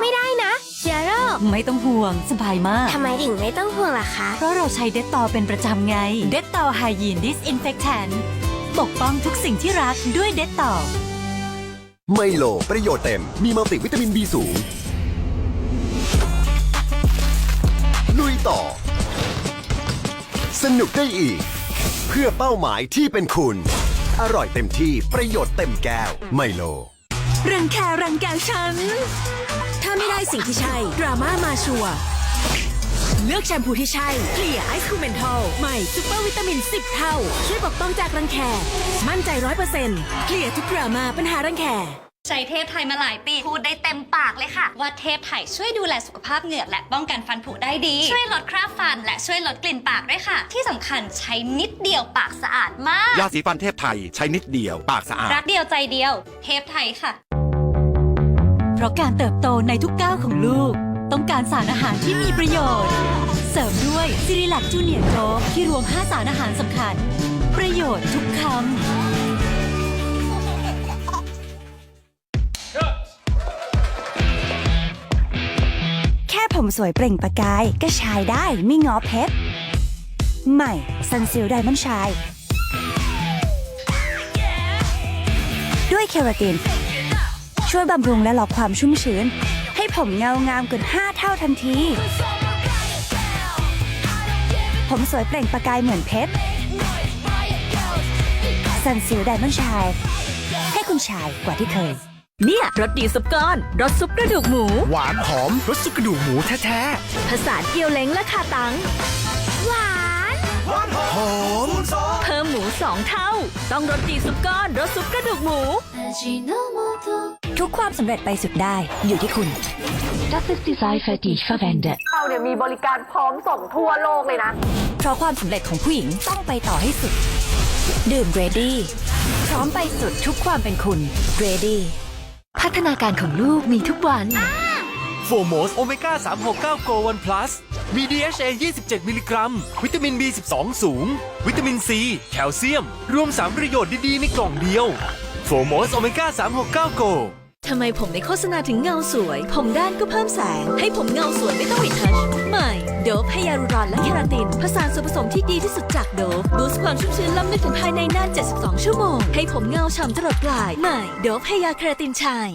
ไม่ได้นะเชื้อโรคไม่ต้องห่วงสบายมาก ทำไมถึงไม่ต้องห่วงล่ะคะ เพราะเราใช้เดตตอเป็นประจำไง เดตตอไฮยีนดิสอินเฟคแทนปกป้องทุกสิ่งที่รักด้วยเดตตอไมโลประโยชน์เต็ม มีมัลติวิตามิน B สูง ลุยต่อ สนุกได้อีก เพื่อเป้าหมายที่เป็นคุณ อร่อยเต็มที่ประโยชน์เต็มแก้วไมโล รังแครังแกฉัน ถ้าไม่ได้สิ่งที่ใช่ ดราม่ามาชัวร์เลือกแชมพูที่ใช่เคลียร์ไอซ์คูเมนทอลใหม่ซุปเปอร์วิตามิน 10 เท่า ช่วยปกป้องจากรังแค มั่นใจร้อยเปอร์เซ็นต์เคลียร์ทุกดราม่าปัญหารังแคใช้เทพไทยมาหลายปี พูดได้เต็มปากเลยค่ะ ว่าเทพไทยช่วยดูแลสุขภาพเหงือกและป้องกันฟันผุได้ดี ช่วยลดคราบฟัน และช่วยลดกลิ่นปากด้วยค่ะ ที่สำคัญใช้นิดเดียวปากสะอาดมาก ยาสีฟันเทพไทยใช้นิดเดียวปากสะอาด รักเดียวใจเดียว เทพไทยค่ะ เพราะการเติบโตในทุกก้าวของลูก ต้องการสารอาหารที่มีประโยชน์ เสริมด้วยซิริลักจูเนียร์โจที่รวม 5 สารอาหารสำคัญ ประโยชน์ทุกคำ แค่ผมสวยเปล่งประกายก็ชายได้ไม่งอเพชร ใหม่ซันซิลไดมอนชาย ด้วยเคราติน ช่วยบำรุงและล็อกความชุ่มชื้น ให้ผมเงางามเกิน 5 เท่าทันที ผมสวยเปล่งประกายเหมือนเพชรซันซิลไดมอนชาย ให้คุณชายกว่าที่เคย เนี่ยรสดีซุปก้อนรสซุปกระดูกหมู หวานหอมรสซุปกระดูกหมูแท้ผสานเกี๊ยวเล้งและคาตัง หวาน ๆหอมเพิ่มหมูสองเท่า ต้องรสดีซุปก้อนรสซุปกระดูกหมู ทุกความสำเร็จไปสุดได้อยู่ที่คุณ Das ist die Seife, die ich verwende. เราเนี่ยมีบริการพร้อมส่งทั่วโลกเลยนะ เพราะความสำเร็จของผู้หญิงต้องไปต่อให้สุด ดื่มเรดี้พร้อมไปสุดทุกความเป็นคุณเรดี้พัฒนาการของลูกมีทุกวัน โฟโมสโอเมก้า369โกวันพลัสมี DHA 27 มิลลิกรัม วิตามิน B12 สูง วิตามิน C แคลเซียม รวม 3 ประโยชน์ดี ๆ ในกล่องเดียว โฟโมสโอเมก้า369โก ทำไมผมในโฆษณาถึงเงาสวย ผมด้านก็เพิ่มแสง ให้ผมเงาสวยไม่ต้องอีทัชใหม่ โดฟให้ยารูรอนและเคราติน ผสานส่วนผสมที่ดีที่สุดจากโดฟบูสต์ความชุ่มชื้นล้ำลึกถึงภายในนาน 72 ชั่วโมง ให้ผมเงาฉ่ำตลอดปลาย ใหม่ โดฟให้ยาเคราตินชาย